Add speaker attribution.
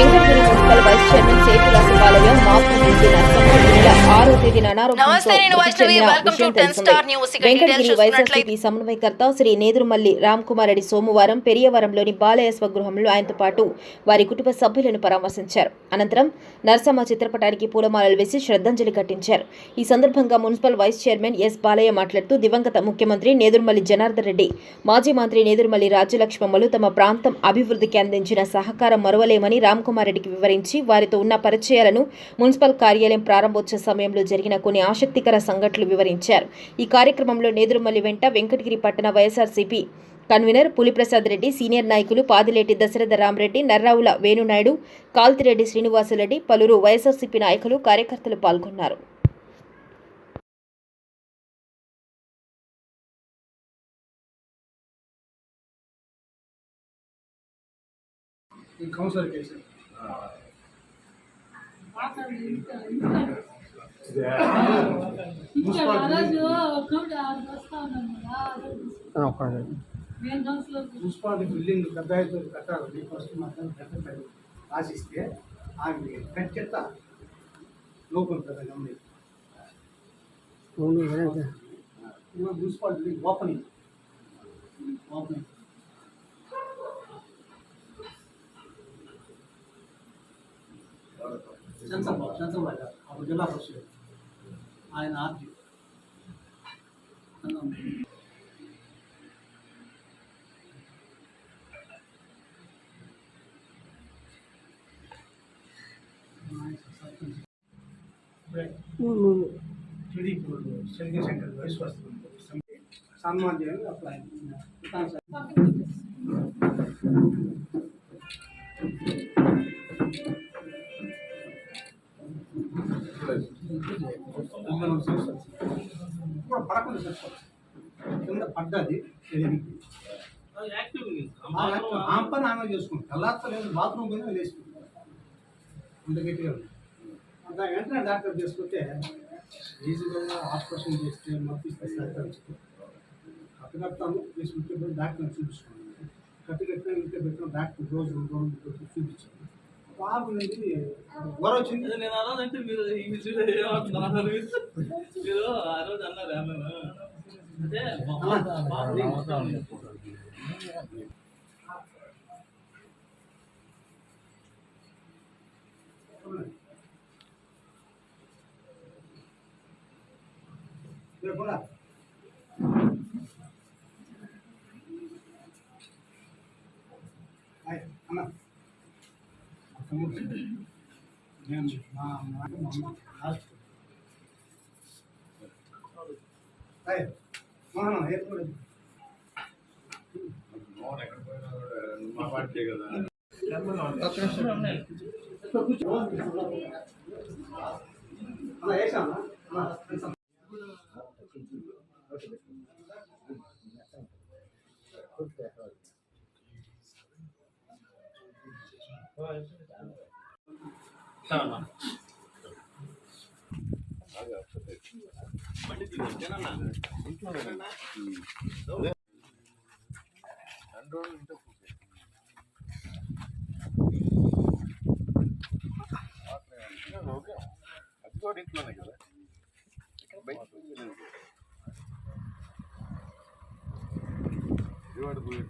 Speaker 1: Venkatagiri municipal vice chairman Sethula Subbalayya మాపు రెడ్డి నరసమ్మ ఈ నెల ఆరో తేదీన అనారోగ్యంతో
Speaker 2: నమస్తే, నేను
Speaker 1: మృతి
Speaker 2: వైష్ణవి.
Speaker 1: చెందిన
Speaker 2: వెల్కమ్ టు
Speaker 1: విషయం
Speaker 2: 10
Speaker 1: తెలిసిందే.
Speaker 2: Star news. ఇక
Speaker 1: వెంకటగిరి
Speaker 2: డీటెయిల్స్
Speaker 1: వైఎస్ఆర్సీపీ
Speaker 2: చూసుకున్నట్లయితే
Speaker 1: సమన్వయకర్త శ్రీ నేదురుమల్లి రామ్ కుమార్ రెడ్డి సోమవారం పెరియవరంలోని బాలయ్య స్వగృహంలో ఆయనతో పాటు వారి కుటుంబ సభ్యులను పరామర్శించారు అనంతరం నరసమ్మ చిత్రపటానికి పూలమాలలు వేసి శ్రద్ధాంజలి ఘటించారు ఈ సందర్భంగా municipal vice chairman S Balayya మాట్లాడుతూ దివంగత ముఖ్యమంత్రి నేదురుమల్లి జనార్దన్ రెడ్డి మాజీ మంత్రి నేదురుమల్లి రాజ్యలక్ష్మమ్మలు తమ ప్రాంతం అభివృద్ధికి అందించిన సహకారం మరువలేమని రామ్ కుమార్ రెడ్డికి వివరించి వారితో ఉన్న పరిచయాలను మున్సిపల్ కార్యాలయం ప్రారంభోత్సవ సమయంలో జరిగిన కొన్ని ఆసక్తికర సంఘటనలు వివరించారు. ఈ కార్యక్రమంలో నేదురుమల్లి వెంట వెంకటగిరి పట్టణ YSRCP convener Puliprasad Reddy senior నాయకులు పాదిలేటి దశరథ రామరెడ్డి నర్రావుల వేణునాయుడు కాల్తిరెడ్డి శ్రీనివాసరెడ్డి పలువురు వైఎస్ఆర్సీపీ నాయకులు కార్యకర్తలు పాల్గొన్నారు.
Speaker 3: Councillor case. మున్సిపాలిటీ బిల్డింగ్ పెద్ద ఎత్తున కట్టాలని ఫస్ట్ మాత్రం పెద్ద రాసిస్తే ఆమె ఖచ్చిత లోపల పెద్ద గమని municipality opening opening sensor sensor అప్పుడు జిల్లా పరిషత్ ఆయన ఆర్జీ టీడీ శంకర్ శంకర్ విశ్వాసం సన్మాన్ చేయాలి అప్లై కూడా పడకుండా చేసుకోవచ్చు కింద పడ్డది తెలియదు. ఆమె పని ఆమె చేసుకుంటాం లేదు బాత్రూమ్ పోయినా వేసుకుంటాం అంత గట్టిగా ఉంది. అంత వెంటనే డాక్టర్ చేసుకుంటే ఈజీగా ఆపరేషన్ చేస్తే మర్పిస్తే సహకరిస్తే కట్టు కట్టాను తీసుకుంటే డాక్టర్ని చూపించుకోండి కట్టు కట్టిన ఇంటే పెట్టిన డాక్టర్ రోజు రెండు రోజులు చూపించాను బాబు నుండి జ్వరం వచ్చింది
Speaker 4: నేను ఆ రోజు అంటే మీరు ఈ విషయంలో ఏమంటున్నారు మీరు ఆ రోజు అన్నారు అంటే
Speaker 3: లేకుండా నేను మా మా మా లాస్ట్ హాయ్ మోహన్ ఎప్పుడు అన్న వేసామా అన్న వేసాం
Speaker 5: అది కూడా ఇంట్లోనే కదా? బయట విజయవాడ పోయి